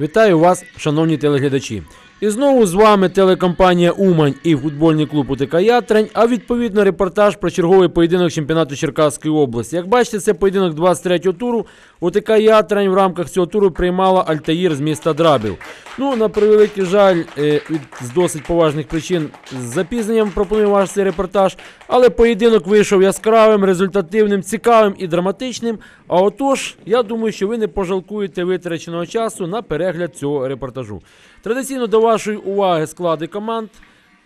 Вітаю вас, шановні телеглядачі. І знову з вами телекомпанія Умань і футбольний клуб УТК Ятрань, а відповідно репортаж про черговий поєдинок чемпіонату Черкаської області. Як бачите, це поєдинок 23-го туру. УТК Ятрань в рамках цього туру приймала Альтаїр з міста Драбів. Ну, на превеликий жаль, е, з досить поважних причин з запізненням пропоную ваш цей репортаж. Але поєдинок вийшов яскравим, результативним, цікавим і драматичним. А отож, я думаю, що ви не пожалкуєте витраченого часу на перегляд цього репортажу. Традиційно до вашої уваги склади команд.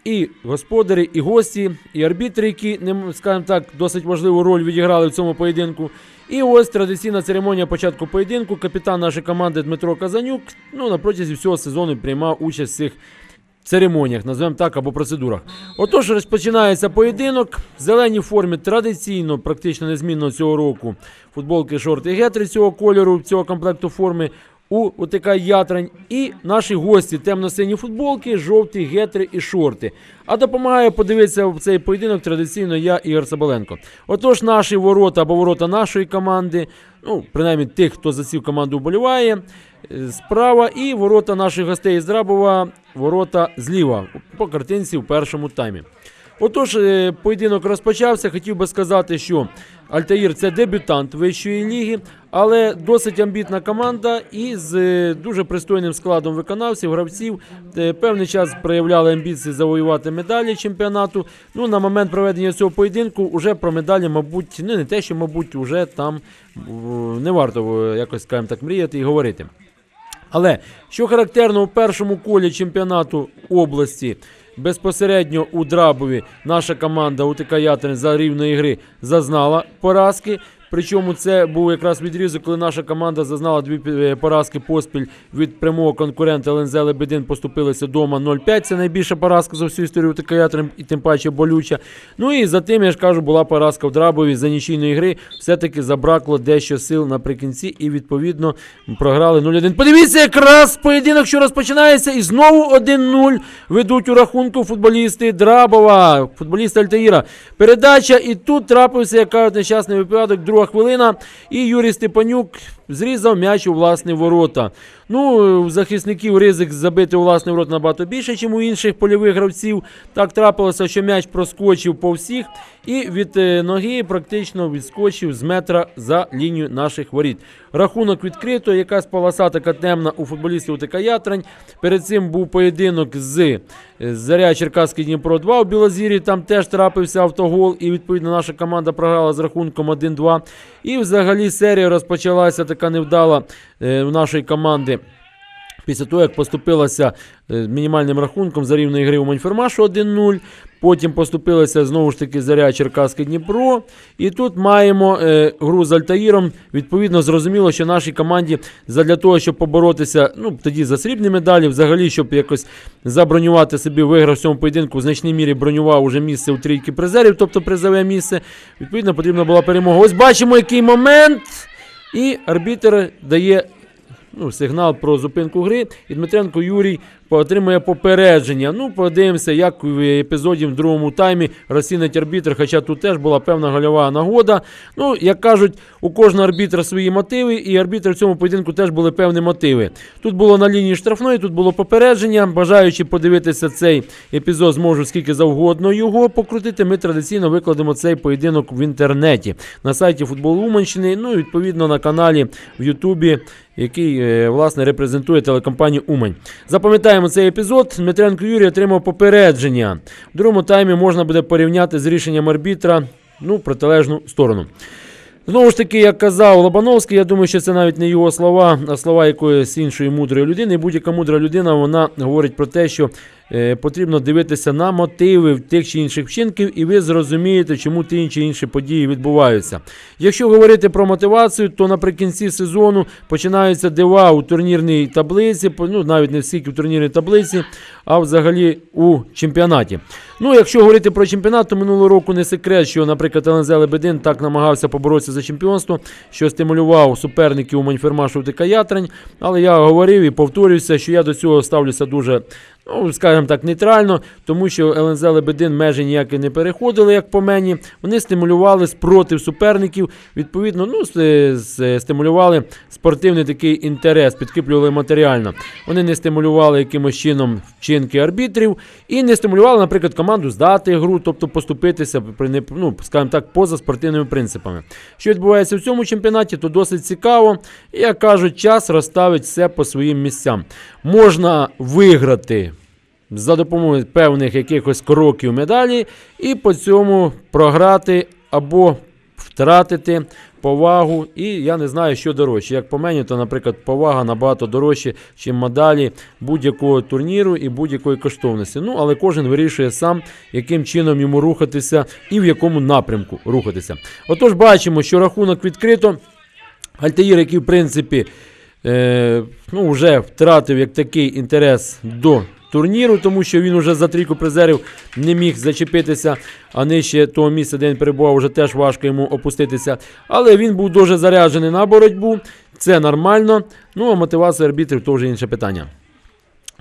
І господарі, і гості, і арбітри, які, скажімо так, досить важливу роль відіграли в цьому поєдинку. І ось традиційна церемонія початку поєдинку. Капітан нашої команди Дмитро Казанюк ну, на протязі всього сезону приймав участь в цих церемоніях, називаємо так, або процедурах. Отож, розпочинається поєдинок. В зеленій формі традиційно, практично незмінно цього року. Футболки, шорти гетри цього кольору, цього комплекту форми. У УТК Ятрань і наші гості темно-сині футболки, жовті гетри і шорти. А допомагає подивитися в цей поєдинок традиційно я, Ігор Сабаленко. Отож, наші ворота або ворота нашої команди, ну, принаймні тих, хто за цю команду вболіває, е, справа, і ворота наших гостей з Драбова, ворота зліва по картинці в першому таймі. Отож, е, поєдинок розпочався. Хотів би сказати, що Альтаїр це дебютант вищої ліги, але досить амбітна команда і з е, дуже пристойним складом виконавців, гравців. Е, Певний час проявляли амбіції завоювати медалі чемпіонату. Ну, на момент проведення цього поєдинку вже про медалі, мабуть, ну не те, що, мабуть, вже там не варто якось, скажімо так, мріяти і говорити. Але що характерно у першому колі чемпіонату області, безпосередньо у Драбові наша команда УТК Ятерин за рівної гри зазнала поразки. Причому це був якраз відрізок, коли наша команда зазнала дві е, поразки поспіль від прямого конкурента ЛНЗ Лебедин поступилися дома 0-5. Це найбільша поразка за всю історію УТК і тим паче болюча. Ну і за тим, я ж кажу, була поразка в Драбові за нічийної гри. Все-таки забракло дещо сил наприкінці і відповідно програли 0-1. Подивіться, якраз поєдинок, що розпочинається, і знову 1-0 ведуть у рахунку футболісти Драбова, футболісти Альтаїра. Передача, і тут трапився, як кажуть, нещасний випадок, друга хвилина. І Юрій Степанюк зрізав м'яч у власні ворота. Ну, у захисників ризик забити у власний ворот набагато більше, ніж у інших польових гравців. Так трапилося, що м'яч проскочив по всіх і від е, ноги практично відскочив з метра за лінію наших воріт. Рахунок відкрито, якась полоса така темна у футболістів УТК Ятрань. Перед цим був поєдинок з е, Заря Черкаський Дніпро 2 у Білозірі. Там теж трапився автогол, і відповідно наша команда програла з рахунком 1-2. І взагалі серія розпочалася така невдала е, нашої команди. Після того, як поступилася е, мінімальним рахунком за рівної гри у Маньфермашу 1-0. Потім поступилася знову ж таки Заря Черкаське Дніпро. І тут маємо е, гру з Альтаїром. Відповідно, зрозуміло, що нашій команді задля того, щоб поборотися, ну тоді за срібні медалі, взагалі, щоб якось забронювати собі виграв в цьому поєдинку, в значній мірі бронював уже місце у трійки призерів, тобто призове місце. Відповідно, потрібна була перемога. Ось бачимо, який момент. І арбітер дає ну, сигнал про зупинку гри. І Дмитренко Юрій отримує попередження. Ну, подивимося, як в епізоді в другому таймі розцінить арбітр, хоча тут теж була певна гольова нагода. Ну, як кажуть, у кожного арбітра свої мотиви, і арбітр в цьому поєдинку теж були певні мотиви. Тут було на лінії штрафної, тут було попередження. Бажаючи подивитися цей епізод, зможу скільки завгодно його покрутити. Ми традиційно викладемо цей поєдинок в інтернеті на сайті футболу Уманщини, ну і відповідно на каналі в Ютубі, який е, власне репрезентує телекомпанію Умань. Запам'ятаємо цей епізод. Дмитренко Юрій отримав попередження. В другому таймі можна буде порівняти з рішенням арбітра ну, протилежну сторону. Знову ж таки, як казав Лобановський, я думаю, що це навіть не його слова, а слова якоїсь іншої мудрої людини. І будь-яка мудра людина вона говорить про те, що потрібно дивитися на мотиви тих чи інших вчинків, і ви зрозумієте, чому ті чи інші події відбуваються. Якщо говорити про мотивацію, то наприкінці сезону починаються дива у турнірній таблиці, ну навіть не стільки в турнірній таблиці, а взагалі у чемпіонаті. Ну, якщо говорити про чемпіонат, то минулого року не секрет, що, наприклад, ЛНЗ Лебедин так намагався поборотися за чемпіонство, що стимулював суперників у Маньфермашу ТК Ятрань. Але я говорив і повторююся, що я до цього ставлюся дуже Ну, скажімо так, нейтрально, тому що ЛНЗ Лебедин межі ніякі не переходили, як по мені. Вони стимулювали спротив суперників. Відповідно, ну, стимулювали спортивний такий інтерес, підкріплювали матеріально. Вони не стимулювали якимось чином вчинки арбітрів і не стимулювали, наприклад, команду здати гру, тобто поступитися ну, скажімо так, поза спортивними принципами. Що відбувається в цьому чемпіонаті, то досить цікаво. Як кажуть, час розставить все по своїм місцям. Можна виграти за допомогою певних якихось кроків медалі і по цьому програти або втратити повагу. І я не знаю, що дорожче. Як по мені, то, наприклад, повага набагато дорожче, ніж медалі будь-якого турніру і будь-якої коштовності. Ну, але кожен вирішує сам, яким чином йому рухатися і в якому напрямку рухатися. Отож, бачимо, що рахунок відкрито. Альтаїр, який, в принципі, е, ну, вже втратив як такий інтерес до турніру, тому що він вже за трійку призерів не міг зачепитися, а нижче того місця, де він перебував, вже теж важко йому опуститися. Але він був дуже заряджений на боротьбу. Це нормально. Ну а мотивація арбітрів то вже інше питання.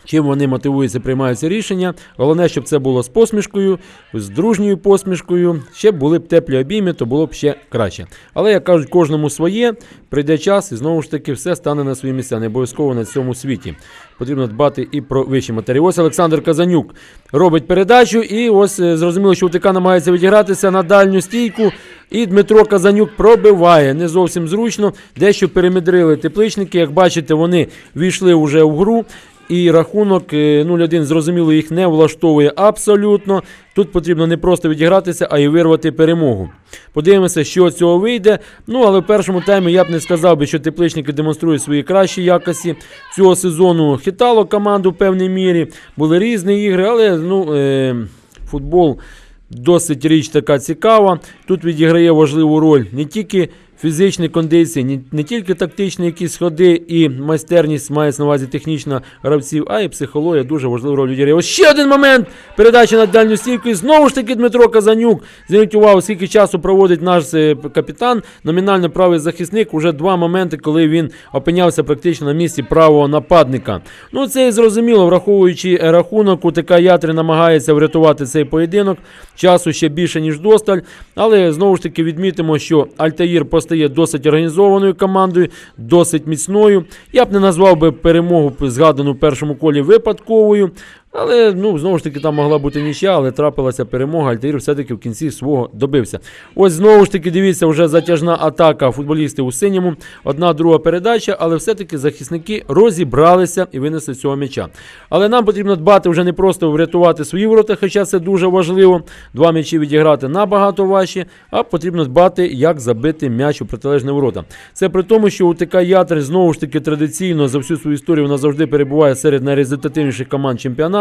Чим вони мотивуються, приймаються рішення. Головне, щоб це було з посмішкою, з дружньою посмішкою. Ще були б теплі обійми, то було б ще краще. Але як кажуть, кожному своє, прийде час, і знову ж таки все стане на свої місця. Не обов'язково на цьому світі. Потрібно дбати і про вищі матерії. Ось Олександр Казанюк робить передачу, і ось е, зрозуміло, що УТК намагається відігратися на дальню стійку. І Дмитро Казанюк пробиває не зовсім зручно. Дещо перемедрили тепличники. Як бачите, вони війшли вже в гру. І рахунок е, 0-1, зрозуміло, їх не влаштовує абсолютно. Тут потрібно не просто відігратися, а й вирвати перемогу. Подивимося, що цього вийде. Ну, але в першому таймі я б не сказав би, що тепличники демонструють свої кращі якості. Цього сезону хитало команду в певній мірі. Були різні ігри, але ну, е, футбол досить річ така цікава. Тут відіграє важливу роль не тільки фізичні кондиції, не, тільки тактичні якісь ходи і майстерність мається на увазі технічна гравців, а й психологія дуже важливу роль відіграє. Ось ще один момент. Передача на дальню стійку. І знову ж таки Дмитро Казанюк. Зверніть увагу, скільки часу проводить наш е, капітан, номінально правий захисник. Уже два моменти, коли він опинявся практично на місці правого нападника. Ну це і зрозуміло, враховуючи е, рахунок, УТК Ятри намагається врятувати цей поєдинок. Часу ще більше, ніж досталь. Але знову ж таки відмітимо, що Альтаїр постає досить організованою командою, досить міцною. Я б не назвав би перемогу згадану в першому колі випадковою. Але ну знову ж таки там могла бути нічия, але трапилася перемога. Альтаїр все-таки в кінці свого добився. Ось знову ж таки дивіться, вже затяжна атака футболістів у синьому. Одна друга передача, але все-таки захисники розібралися і винесли цього м'яча. Але нам потрібно дбати вже не просто врятувати свої ворота, хоча це дуже важливо. Два м'ячі відіграти набагато важче, а потрібно дбати, як забити м'яч у протилежне ворота. Це при тому, що УТК Ятри знову ж таки традиційно за всю свою історію вона завжди перебуває серед найрезультативніших команд чемпіонату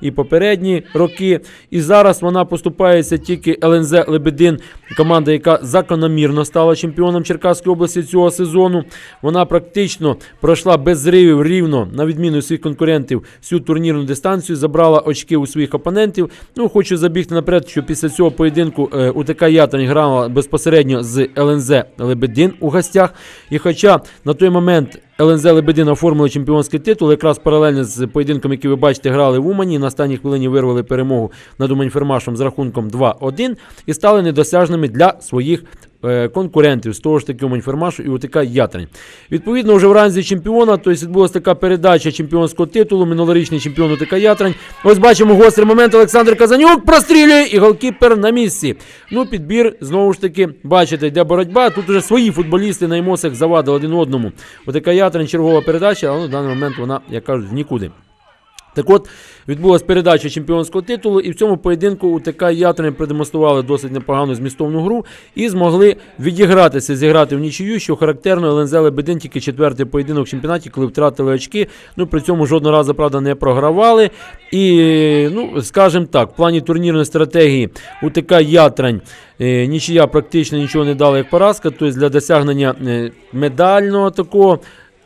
і попередні роки. І зараз вона поступається тільки ЛНЗ Лебедин, команда, яка закономірно стала чемпіоном Черкаської області цього сезону. Вона практично пройшла без зривів рівно, на відміну від своїх конкурентів, всю турнірну дистанцію, забрала очки у своїх опонентів. Ну, хочу забігти наперед, що після цього поєдинку е, УТК Ятрань грала безпосередньо з ЛНЗ Лебедин у гостях. І хоча на той момент ЛНЗ Лебедин оформили чемпіонський титул, якраз паралельно з поєдинком, який ви бачите, грали в Умані. На останній хвилині вирвали перемогу над Умань-Фермашем з рахунком 2-1 і стали недосяжними для своїх конкурентів з того ж таки Умань-Фермашу і УТК Ятрань. Відповідно, вже в ранзі чемпіона, тобто відбулася така передача чемпіонського титулу, минулорічний чемпіон УТК Ятрань. Ось бачимо гострий момент. Олександр Казанюк прострілює і голкіпер на місці. Ну, підбір, знову ж таки, бачите, йде боротьба. Тут уже свої футболісти на емоціях завадили один одному. УТК Ятрань чергова передача, але на даний момент вона, як кажуть, в нікуди. Так от, відбулася передача чемпіонського титулу, і в цьому поєдинку УТК Ятрин продемонстрували досить непогану змістовну гру і змогли відігратися, зіграти в нічию, що характерно ЛНЗ Лебедин тільки четвертий поєдинок в чемпіонаті, коли втратили очки. Ну при цьому жодного разу, правда, не програвали. І, ну, скажімо так, в плані турнірної стратегії УТК Ятрань е, нічия практично нічого не дала як поразка. Тобто для досягнення е, медального такого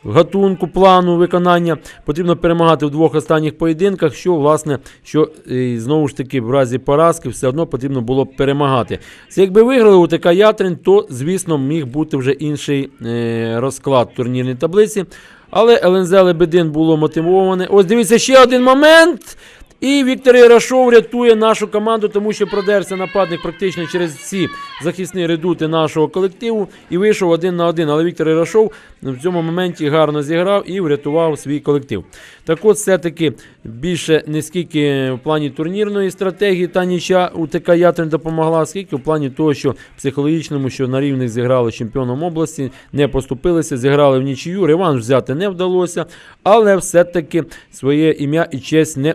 гатунку, плану виконання. Потрібно перемагати в двох останніх поєдинках, що, власне, що і, знову ж таки в разі поразки все одно потрібно було перемагати. Це якби виграли у ТК Ятрин, то, звісно, міг бути вже інший е, розклад в турнірній таблиці. Але ЛНЗ Лебедин було мотивоване. Ось дивіться ще один момент. І Віктор Ірашов рятує нашу команду, тому що продерся нападник практично через всі захисні редути нашого колективу і вийшов один на один. Але Віктор Ірашов в цьому моменті гарно зіграв і врятував свій колектив. Так от, все-таки більше не скільки в плані турнірної стратегії та ніча у ТК Ятрин допомогла, скільки в плані того, що психологічному, що на рівних зіграли чемпіоном області, не поступилися, зіграли в нічию. Реванш взяти не вдалося, але все-таки своє ім'я і честь не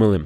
осоромили.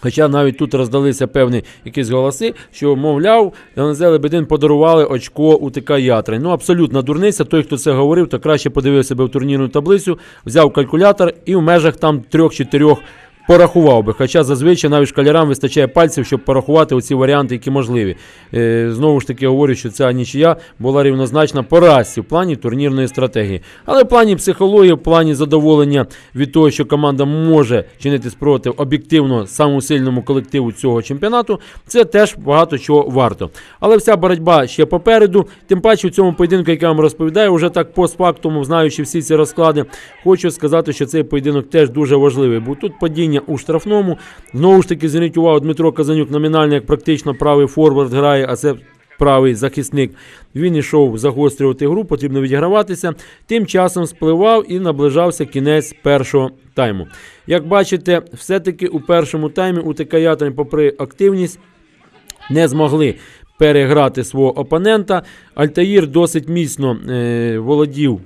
Хоча навіть тут роздалися певні якісь голоси, що, мовляв, ЛНЗ Лебедин подарували очко у ТК Ятрин. Ну, абсолютно дурниця. Той, хто це говорив, то краще подивив себе в турнірну таблицю, взяв калькулятор і в межах там трьох-чотирьох порахував би. Хоча зазвичай навіть шкалярам вистачає пальців, щоб порахувати оці варіанти, які можливі. Е, знову ж таки говорю, що ця нічия була рівнозначна поразці в плані турнірної стратегії. Але в плані психології, в плані задоволення від того, що команда може чинити спротив об'єктивно самому сильному колективу цього чемпіонату, це теж багато чого варто. Але вся боротьба ще попереду. Тим паче в цьому поєдинку, який я вам розповідаю, вже так постфактум, знаючи всі ці розклади, хочу сказати, що цей поєдинок теж дуже важливий. Бо тут падіння у штрафному. Знову ж таки, зверніть увагу, Дмитро Казанюк номінально як практично правий форвард грає, а це правий захисник. Він йшов загострювати гру, потрібно відіграватися. Тим часом спливав і наближався кінець першого тайму. Як бачите, все-таки у першому таймі у ТК Ятрин, попри активність, не змогли переграти свого опонента. Альтаїр досить міцно е, володів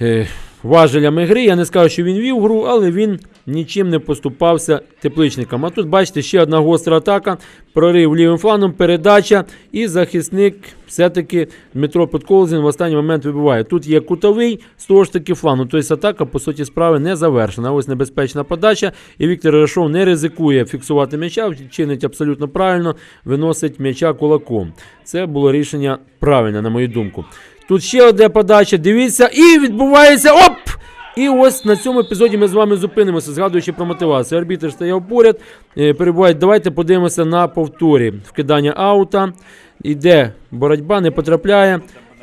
е, важелями гри. Я не скажу, що він вів гру, але він нічим не поступався тепличникам. А тут, бачите, ще одна гостра атака, прорив лівим фланом, передача, і захисник все-таки Дмитро Подколзін в останній момент вибиває. Тут є кутовий, з того ж таки флану. Тобто атака, по суті, справи не завершена. Ось небезпечна подача. І Віктор Рашов не ризикує фіксувати м'яча, чинить абсолютно правильно, виносить м'яча кулаком. Це було рішення правильне, на мою думку. Тут ще одна подача. Дивіться, і відбувається. Оп! І ось на цьому епізоді ми з вами зупинимося, згадуючи про мотивацію. Арбітр стояв поряд, перебувають. Давайте подивимося на повторі. Вкидання аута. Іде боротьба, не потрапляє.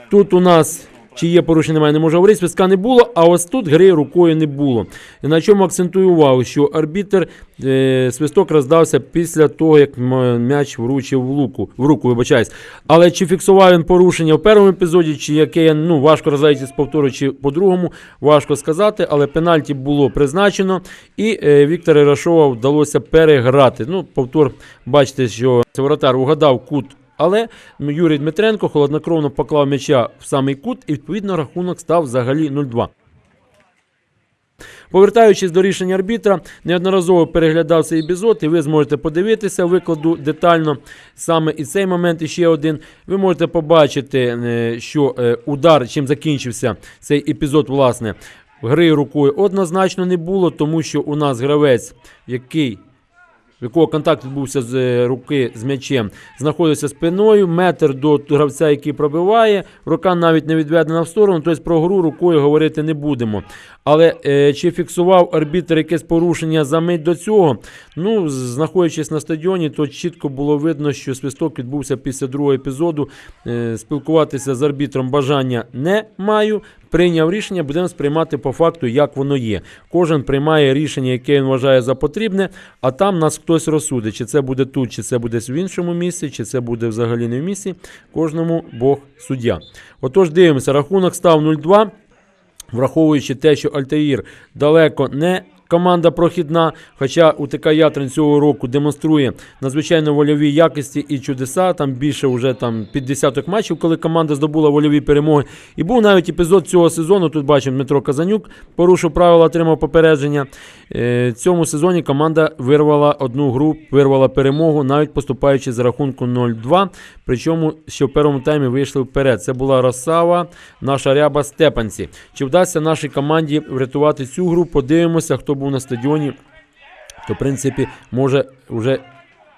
Тут у нас. Чи є порушення, немає, не може говорити, свистка не було, а ось тут гри рукою не було. На чому акцентую увагу, що арбітр е, свисток роздався після того, як м'яч вручив в луку, в руку, вибачаюсь. Але чи фіксував він порушення в першому епізоді, чи яке ну, важко розглядати з повтору, чи по-другому, важко сказати, але пенальті було призначено, і е, Віктора Ірашова вдалося переграти. Ну, повтор, бачите, що воротар угадав кут але Юрій Дмитренко холоднокровно поклав м'яча в самий кут, і відповідно рахунок став взагалі 0-2. Повертаючись до рішення арбітра, неодноразово переглядав цей епізод, і ви зможете подивитися, викладу детально саме і цей момент, і ще один. Ви можете побачити, е, що е, удар, чим закінчився цей епізод, власне, гри рукою однозначно не було, тому що у нас гравець, який в якого контакт відбувся з е, руки з м'ячем, знаходиться спиною, метр до гравця, який пробиває, рука навіть не відведена в сторону, тобто про гру рукою говорити не будемо. Але е, чи фіксував арбітр якесь порушення за мить до цього? Ну, знаходячись на стадіоні, то чітко було видно, що свисток відбувся після другого епізоду. Е, спілкуватися з арбітром бажання не маю. Прийняв рішення, будемо сприймати по факту, як воно є. Кожен приймає рішення, яке він вважає за потрібне, а там нас хтось розсудить, чи це буде тут, чи це буде в іншому місці, чи це буде взагалі не в місці. Кожному Бог суддя. Отож, дивимося, рахунок став 0-2 враховуючи те, що Альтаїр далеко не команда прохідна, хоча УТК Ятрин цього року демонструє надзвичайно вольові якості і чудеса. Там більше вже там під десяток матчів, коли команда здобула вольові перемоги. І був навіть епізод цього сезону. Тут бачимо Дмитро Казанюк порушив правила, отримав попередження. Е, цьому сезоні команда вирвала одну гру, вирвала перемогу, навіть поступаючи за рахунку 0-2. Причому ще в першому таймі вийшли вперед. Це була Росава, наша ряба Степанці. Чи вдасться нашій команді врятувати цю гру? Подивимося, хто був на стадіоні. То, в принципі, може вже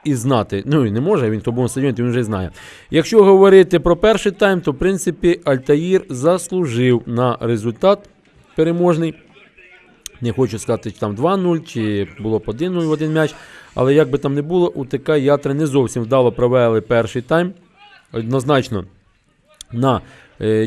і знати. Ну і не може, він хто був на стадіоні, то він вже знає. Якщо говорити про перший тайм, то в принципі Альтаїр заслужив на результат переможний. Не хочу сказати, чи там 2-0, чи було б 1-0 в один м'яч. Але як би там не було, УТК Ятри не зовсім вдало провели перший тайм. Однозначно на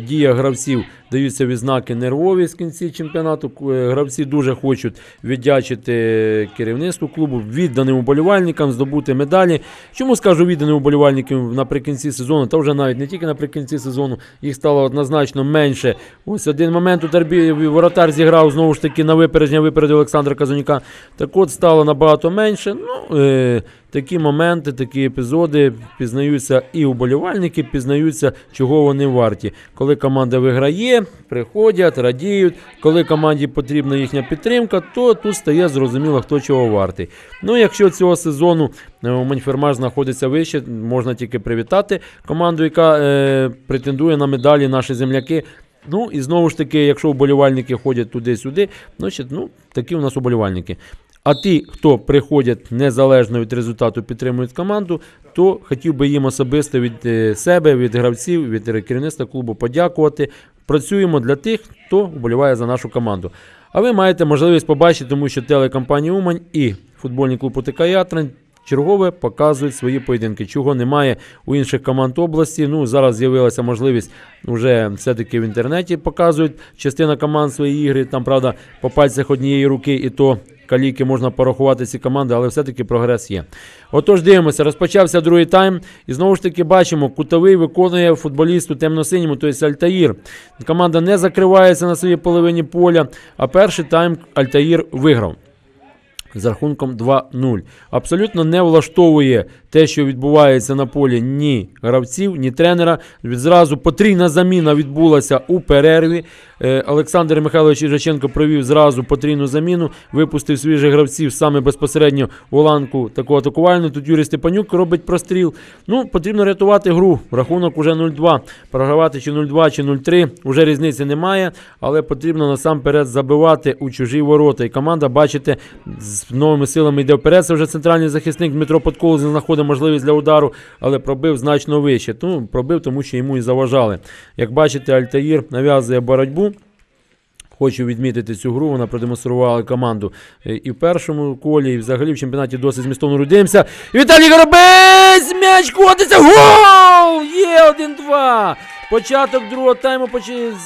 діях гравців даються відзнаки нервові з кінці чемпіонату. Е, Гравці дуже хочуть віддячити керівництву клубу, відданим уболівальникам, здобути медалі. Чому скажу відданим уболівальникам наприкінці сезону, та вже навіть не тільки наприкінці сезону, їх стало однозначно менше. Ось один момент у Тарбі воротар зіграв знову ж таки на випередження, випередив Олександра Казанюка. Так от стало набагато менше. Ну, е, такі моменти, такі епізоди пізнаються і уболівальники, пізнаються, чого вони варті. Коли команда виграє, приходять, радіють. Коли команді потрібна їхня підтримка, то тут стає зрозуміло, хто чого вартий. Ну, якщо цього сезону е, знаходиться вище, можна тільки привітати команду, яка е, претендує на медалі наші земляки. Ну і знову ж таки, якщо вболівальники ходять туди-сюди, значить, ну, такі у нас уболівальники. А ті, хто приходять незалежно від результату, підтримують команду, то хотів би їм особисто від е, себе, від гравців, від керівництва клубу подякувати. Працюємо для тих, хто вболіває за нашу команду. А ви маєте можливість побачити, тому що телекомпанія Умань і футбольний клуб УТК Ятрань чергове показують свої поєдинки, чого немає у інших команд області. Ну зараз з'явилася можливість вже все-таки в інтернеті показують частина команд свої ігри. Там правда по пальцях однієї руки, і то каліки можна порахувати ці команди, але все-таки прогрес є. Отож, дивимося, розпочався другий тайм, і знову ж таки бачимо, кутовий виконує футболіст у темно-синьому, тобто Альтаїр. Команда не закривається на своїй половині поля, а перший тайм Альтаїр виграв з рахунком 2-0. Абсолютно не влаштовує те, що відбувається на полі ні гравців, ні тренера. Відразу потрійна заміна відбулася у перерві. Е, Олександр Михайлович Іжаченко провів зразу потрійну заміну, випустив свіжих гравців саме безпосередньо у ланку таку атакувальну. Тут Юрій Степанюк робить простріл. Ну, потрібно рятувати гру. Рахунок уже 0-2. Програвати чи 0-2, чи 0-3. Уже різниці немає, але потрібно насамперед забивати у чужі ворота. І команда, бачите, з новими силами йде вперед. Це вже центральний захисник Дмитро Подколзин знаходить можливість для удару, але пробив значно вище. Ну, пробив, тому що йому і заважали. Як бачите, Альтаїр нав'язує боротьбу. Хочу відмітити цю гру. Вона продемонструвала команду е, і в першому колі, і взагалі в чемпіонаті досить змістовно рудимося. Віталій Горобець! М'яч котиться! Гол! Є 1-2! Початок другого тайму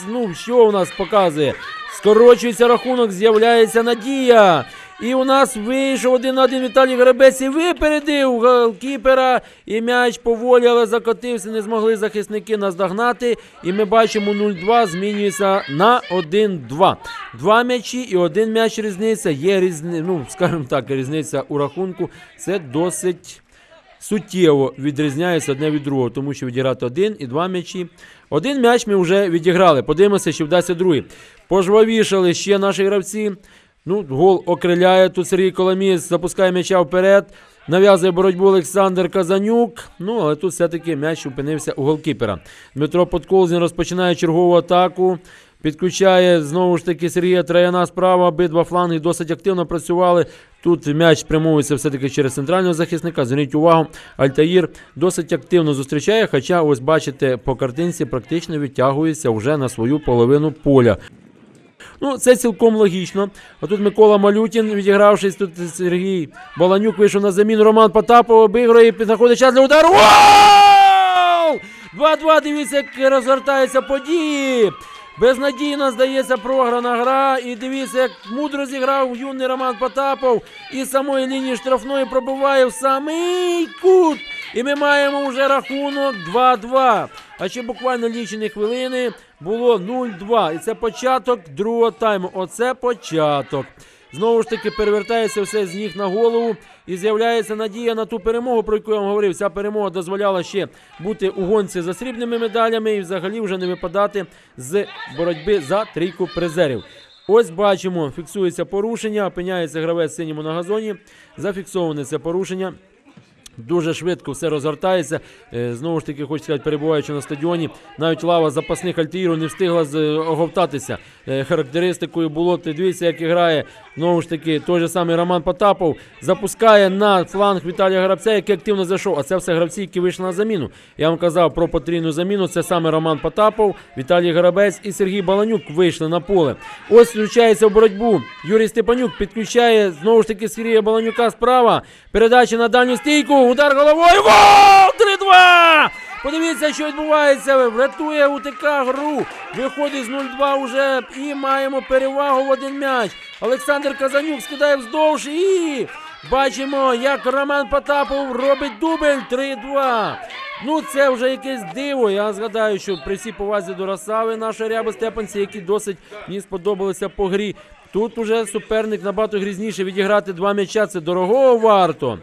ну, що у нас показує? Скорочується рахунок, з'являється надія. І у нас вийшов один на один Віталій Горобець і випередив голкіпера. І м'яч поволі, але закотився. Не змогли захисники наздогнати. І ми бачимо 0-2 змінюється на 1-2. Два м'ячі і один м'яч різниця. Є різниця, ну, скажімо так, різниця у рахунку. Це досить суттєво відрізняється одне від другого, тому що відіграти один і два м'ячі. Один м'яч ми вже відіграли. Подивимося, чи вдасться другий. Пожвавішали ще наші гравці. Ну, гол окриляє тут Сергій Коломієць, запускає м'яча вперед. Нав'язує боротьбу Олександр Казанюк. Ну, але тут все-таки м'яч опинився у голкіпера. Дмитро Подколзін розпочинає чергову атаку. Підключає знову ж таки Сергія Трояна справа. Обидва фланги досить активно працювали. Тут м'яч спрямовується все-таки через центрального захисника. Зверніть увагу, Альтаїр досить активно зустрічає, хоча, ось бачите, по картинці практично відтягується вже на свою половину поля. Ну, це цілком логічно. А тут Микола Малютін, відігравшись, тут Сергій Баланюк вийшов на заміну. Роман Потапов обігрує, знаходить час для удару. Гол! 2-2, дивіться, як розгортаються події. Безнадійно, здається, програна гра. І дивіться, як мудро зіграв юний Роман Потапов. І самої лінії штрафної пробиває в самий кут. І ми маємо вже рахунок 2-2. А ще буквально лічені хвилини було 0-2. І це початок другого тайму. Оце початок. Знову ж таки перевертається все з ніг на голову і з'являється надія на ту перемогу, про яку я вам говорив. Ця перемога дозволяла ще бути у гонці за срібними медалями і взагалі вже не випадати з боротьби за трійку призерів. Ось бачимо, фіксується порушення, опиняється гравець синьому на газоні. Зафіксоване це порушення. Дуже швидко все розгортається. Е, Знову ж таки, хочу сказати, перебуваючи на стадіоні, навіть лава запасних альтіру не встигла оговтатися. Е, Характеристикою було, ти дивіться, як грає. Знову ж таки, той же самий Роман Потапов запускає на фланг Віталія Грабця, який активно зайшов. А це все гравці, які вийшли на заміну. Я вам казав про потрійну заміну. Це саме Роман Потапов, Віталій Грабець і Сергій Баланюк вийшли на поле. Ось включається в боротьбу. Юрій Степанюк підключає знову ж таки Сергія Баланюка справа. Передача на дальню стійку. Удар головою. Гол! 3-2! Подивіться, що відбувається. Врятує УТК гру. Виходить з 0-2 уже і маємо перевагу в один м'яч. Олександр Казанюк скидає вздовж і бачимо, як Роман Потапов робить дубль 3-2. Ну, це вже якесь диво. Я згадаю, що при всій повазі до Росави нашої ряби Степанці, які досить мені сподобалися по грі. Тут уже суперник набагато грізніше відіграти два м'яча. Це дорогого варто.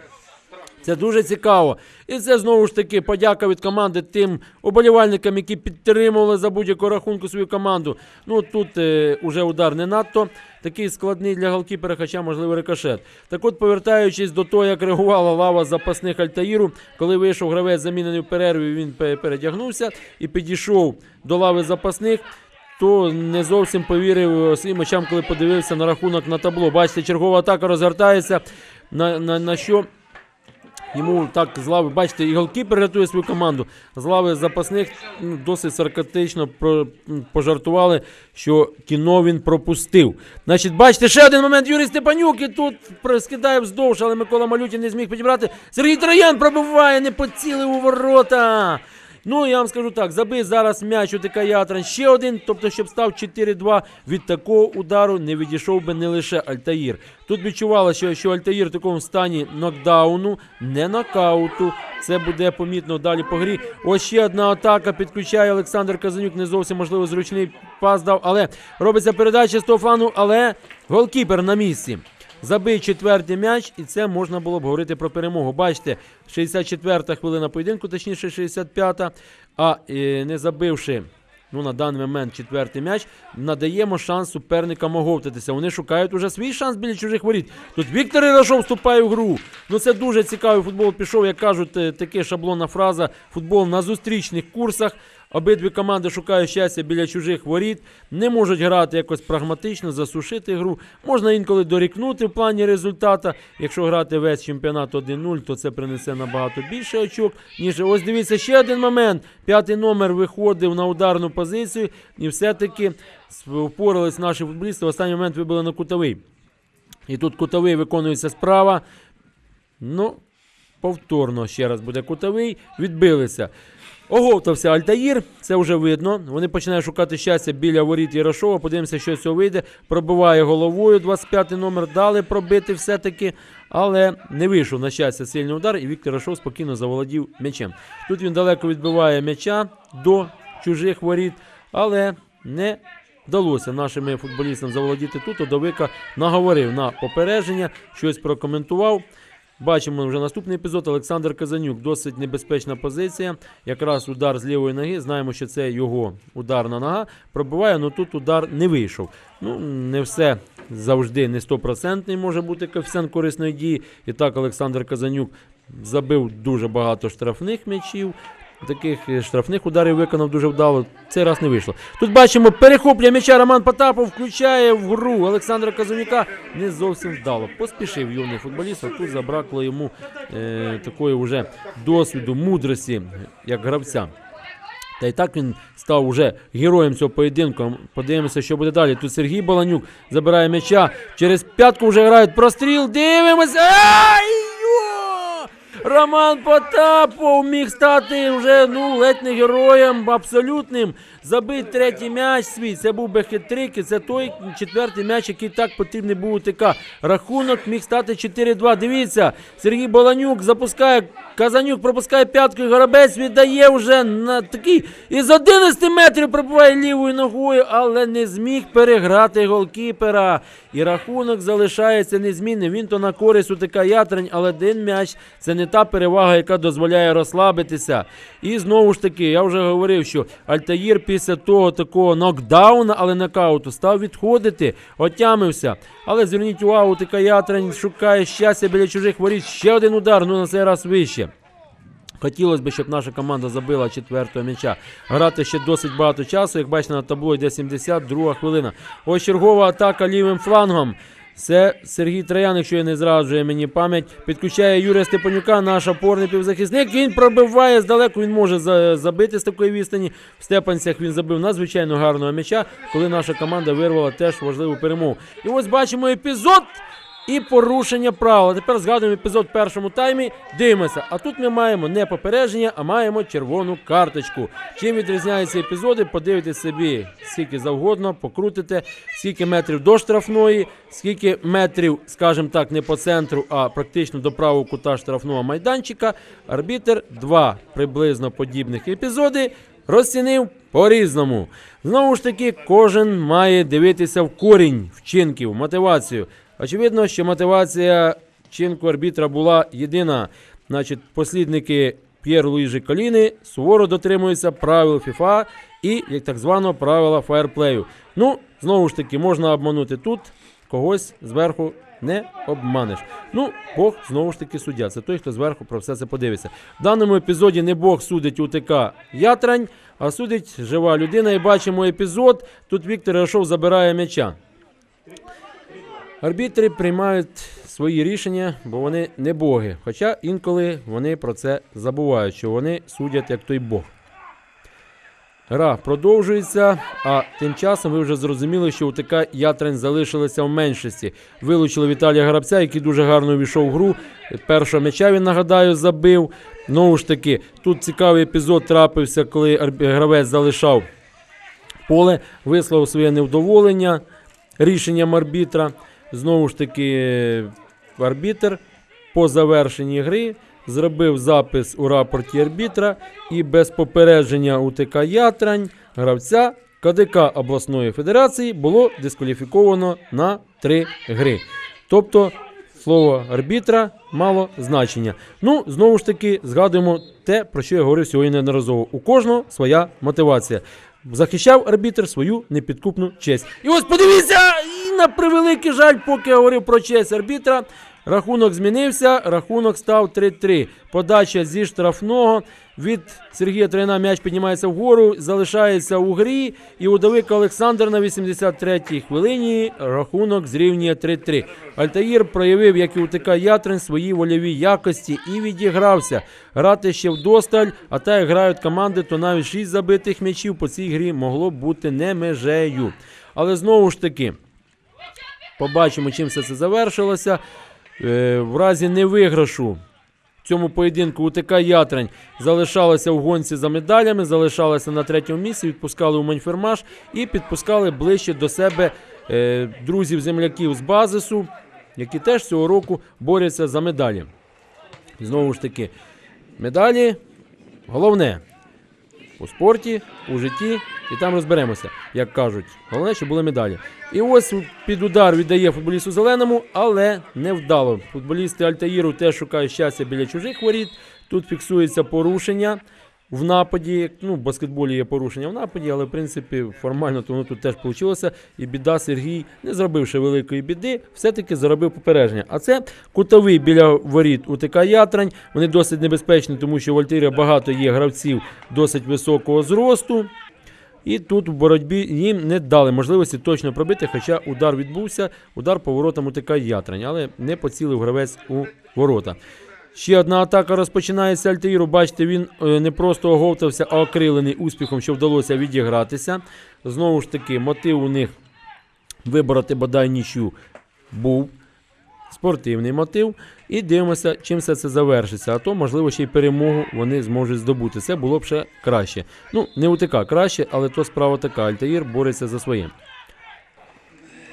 Це дуже цікаво. І це знову ж таки подяка від команди тим оболівальникам, які підтримували за будь-яку рахунку свою команду. Ну тут е, уже удар не надто такий складний для голкіпера, хоча можливо рикошет. Так от, повертаючись до того, як реагувала лава запасних Альтаїру, коли вийшов гравець замінений в перерві, він передягнувся і підійшов до лави запасних. То не зовсім повірив своїм очам, коли подивився на рахунок на табло. Бачите, чергова атака розгортається. На, на, на що Йому так з лави, бачите, і голкіпер рятує свою команду. З лави запасних ну, досить саркастично про, пожартували, що кіно він пропустив. Значить, бачите, ще один момент Юрій Степанюк і тут скидає вздовж, але Микола Малютін не зміг підібрати. Сергій Троян пробиває, не поцілив у ворота. Ну, я вам скажу так, забий зараз м'яч у ТК Ятран ще один, тобто, щоб став 4-2, від такого удару не відійшов би не лише Альтаїр. Тут відчувалося, що, що Альтаїр в такому стані нокдауну, не нокауту. Це буде помітно далі по грі. Ось ще одна атака підключає Олександр Казанюк. Не зовсім можливо зручний пас дав, але робиться передача з флану, але голкіпер на місці. Забив четвертий м'яч, і це можна було б говорити про перемогу. Бачите, 64-та хвилина поєдинку, точніше 65-та. А е, не забивши ну, на даний момент четвертий м'яч, надаємо шанс суперникам оговтатися. Вони шукають уже свій шанс біля чужих воріт. Тут Віктор Ірашов вступає в гру. Ну це дуже цікавий футбол. Пішов, як кажуть, е, таке шаблонна фраза. Футбол на зустрічних курсах. Обидві команди шукають щастя біля чужих воріт, не можуть грати якось прагматично, засушити гру. Можна інколи дорікнути в плані результата. Якщо грати весь чемпіонат 1-0, то це принесе набагато більше очок, ніж ось дивіться ще один момент. П'ятий номер виходив на ударну позицію, і все-таки впорались наші футболісти. В останній момент вибили на кутовий. І тут кутовий виконується справа. Ну, повторно ще раз буде кутовий. Відбилися. Оговтався Альтаїр, це вже видно. Вони починають шукати щастя біля воріт Ярошова. Подивимося, що з цього вийде. Пробиває головою 25-й номер. Дали пробити все-таки, але не вийшов на щастя сильний удар, і Віктор Ярошов спокійно заволодів м'ячем. Тут він далеко відбиває м'яча до чужих воріт, але не вдалося нашим футболістам заволодіти тут. Одовика наговорив на попередження, щось прокоментував. Бачимо вже наступний епізод. Олександр Казанюк. Досить небезпечна позиція. Якраз удар з лівої ноги. Знаємо, що це його ударна нога. Пробиває, але тут удар не вийшов. Ну, не все завжди не стопроцентний може бути коефіцієнт корисної дії. І так, Олександр Казанюк забив дуже багато штрафних м'ячів. Таких е, штрафних ударів виконав дуже вдало. Цей раз не вийшло. Тут бачимо, перехоплює м'яча Роман Потапов, включає в гру Олександра Казанюка. Не зовсім вдало. Поспішив юний футболіст, а тут забракло йому е, такої вже досвіду, мудрості, як гравця. Та й так він став уже героєм цього поєдинку. Подивимося, що буде далі. Тут Сергій Баланюк забирає м'яча. Через п'ятку вже грають простріл. Дивимося. Ай! Роман Потапов міг стати вже ну, ледь не героєм абсолютним. Забить третій м'яч свій. Це був би хитрик, і це той четвертий м'яч, який так потрібний був у ТК. Рахунок міг стати 4-2. Дивіться, Сергій Баланюк запускає, Казанюк пропускає п'ятку, Горобець віддає вже на такий. Із 11 метрів пробиває лівою ногою, але не зміг переграти голкіпера. І рахунок залишається незмінним. Він то на користь у ТК Ятрань, але один м'яч це не та перевага, яка дозволяє розслабитися. І знову ж таки, я вже говорив, що Альтаїр після того такого нокдауна, але нокауту, став відходити, отямився. Але зверніть увагу, така Ятрань шукає щастя біля чужих воріт. Ще один удар, ну на цей раз вище. Хотілося б, щоб наша команда забила четвертого м'яча. Грати ще досить багато часу. Як бачите, на табло йде 72 хвилина. Ось чергова атака лівим флангом. Це Сергій Троян, якщо я не зраджує мені пам'ять. Підключає Юрія Степанюка, наш опорний півзахисник. Він пробиває здалеку. Він може забити з такої відстані. В Степанцях він забив надзвичайно гарного м'яча, коли наша команда вирвала теж важливу перемогу. І ось бачимо епізод. І порушення правил. Тепер згадуємо епізод в першому таймі. Дивимося. А тут ми маємо не попередження, а маємо червону карточку. Чим відрізняються епізоди? Подивитесь собі скільки завгодно, покрутите, скільки метрів до штрафної, скільки метрів, скажімо так, не по центру, а практично до правого кута штрафного майданчика. Арбітер два приблизно подібних епізоди розцінив по-різному. Знову ж таки, кожен має дивитися в корінь вчинків, мотивацію. Очевидно, що мотивація вчинку арбітра була єдина. Значить, послідники П'єр Луїжі Коліни суворо дотримуються правил ФІФА і як так званого правила фаєрплею. Ну, знову ж таки, можна обманути тут, когось зверху не обманеш. Ну, Бог знову ж таки суддя. Це той, хто зверху про все це подивиться. В даному епізоді не Бог судить УТК Ятрань, а судить жива людина. І бачимо епізод. Тут Віктор Яшов забирає м'яча. Арбітри приймають свої рішення, бо вони не боги. Хоча інколи вони про це забувають, що вони судять як той Бог. Гра продовжується, а тим часом ви вже зрозуміли, що УТК Ятрань залишилися в меншості. Вилучили Віталія Грабця, який дуже гарно увійшов в гру. Першого м'яча він нагадаю забив. Знову ж таки, тут цікавий епізод трапився, коли гравець залишав поле, висловив своє невдоволення рішенням арбітра. Знову ж таки, арбітр по завершенні гри зробив запис у рапорті арбітра і без попередження УТК Ятрань гравця КДК обласної федерації було дискваліфіковано на три гри. Тобто слово арбітра мало значення. Ну, знову ж таки, згадуємо те, про що я говорив сьогодні неодноразово. У кожного своя мотивація. Захищав арбітр свою непідкупну честь. І ось подивіться, на превеликий жаль, поки я говорив про честь арбітра, рахунок змінився, рахунок став 3-3. Подача зі штрафного від Сергія Трояна м'яч піднімається вгору, залишається у грі. І удовик Олександр на 83-й хвилині рахунок зрівнює 3-3. Альтаїр проявив, як і УТК Ятрин, свої вольові якості і відігрався. Грати ще вдосталь, а так як грають команди, то навіть 6 забитих м'ячів по цій грі могло б бути не межею. Але знову ж таки, побачимо, чим все це завершилося. Е, в разі невиграшу в цьому поєдинку УТК Ятрань залишалася в гонці за медалями, залишалася на третьому місці, відпускали у Маньфермаш і підпускали ближче до себе е, друзів-земляків з базису, які теж цього року борються за медалі. Знову ж таки, медалі головне у спорті, у житті, і там розберемося, як кажуть. Головне, щоб були медалі. І ось під удар віддає футболісту зеленому, але не вдало. Футболісти Альтаїру теж шукають щастя біля чужих воріт. Тут фіксується порушення в нападі. Ну, в баскетболі є порушення в нападі, але в принципі формально то воно тут теж вийшло. І біда Сергій, не зробивши великої біди, все-таки заробив попередження. А це кутовий біля воріт УТК Ятрань. Вони досить небезпечні, тому що в Альтаїрі багато є гравців досить високого зросту. І тут в боротьбі їм не дали можливості точно пробити, хоча удар відбувся, удар по воротам УТК Ятрань, але не поцілив гравець у ворота. Ще одна атака розпочинається Альтаїру. Бачите, він е, не просто оговтався, а окрилений успіхом, що вдалося відігратися. Знову ж таки, мотив у них вибороти бодай нічю був. Спортивний мотив. І дивимося, чим все це завершиться. А то, можливо, ще й перемогу вони зможуть здобути. Це було б ще краще. Ну, не УТК краще, але то справа така. Альтаїр бореться за своє.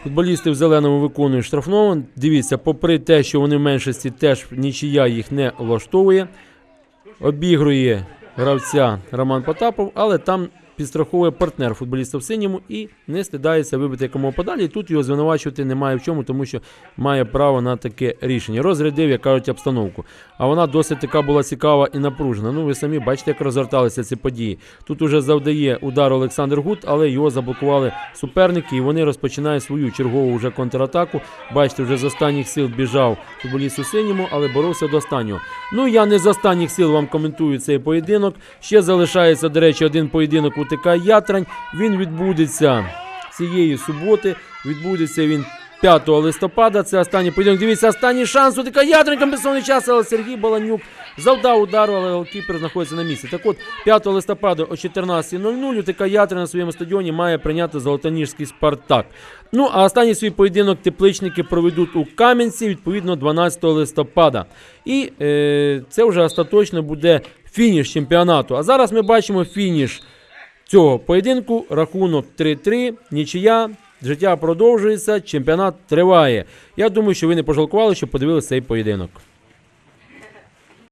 Футболісти в зеленому виконують штрафного. Дивіться, попри те, що вони в меншості, теж нічия їх не влаштовує. Обігрує гравця Роман Потапов, але там підстраховує партнер футболіста в синьому і не стидається вибити якомога подалі. Тут його звинувачувати немає в чому, тому що має право на таке рішення. Розрядив, як кажуть, обстановку. А вона досить така була цікава і напружена. Ну, ви самі бачите, як розгорталися ці події. Тут уже завдає удар Олександр Гуд, але його заблокували суперники, і вони розпочинають свою чергову вже контратаку. Бачите, вже з останніх сил біжав футболіст у синьому, але боровся до останнього. Ну я не з останніх сил вам коментую цей поєдинок. Ще залишається, до речі, один поєдинок УТК Ятрань. Він відбудеться цієї суботи. Відбудеться він 5 листопада. Це останній поєдинок. Дивіться, останній шанс. У ТК Ятрин компенсований час, але Сергій Баланюк завдав удару, але голкіпер знаходиться на місці. Так от, 5 листопада о 14.00 УТК Ятрин на своєму стадіоні має прийняти Золотоніжський Спартак. Ну, а останній свій поєдинок тепличники проведуть у Кам'янці, відповідно, 12 листопада. І е, це вже остаточно буде фініш чемпіонату. А зараз ми бачимо фініш цього поєдинку. Рахунок 3-3, нічия. Життя продовжується, чемпіонат триває. Я думаю, що ви не пожалкували, що подивилися цей поєдинок.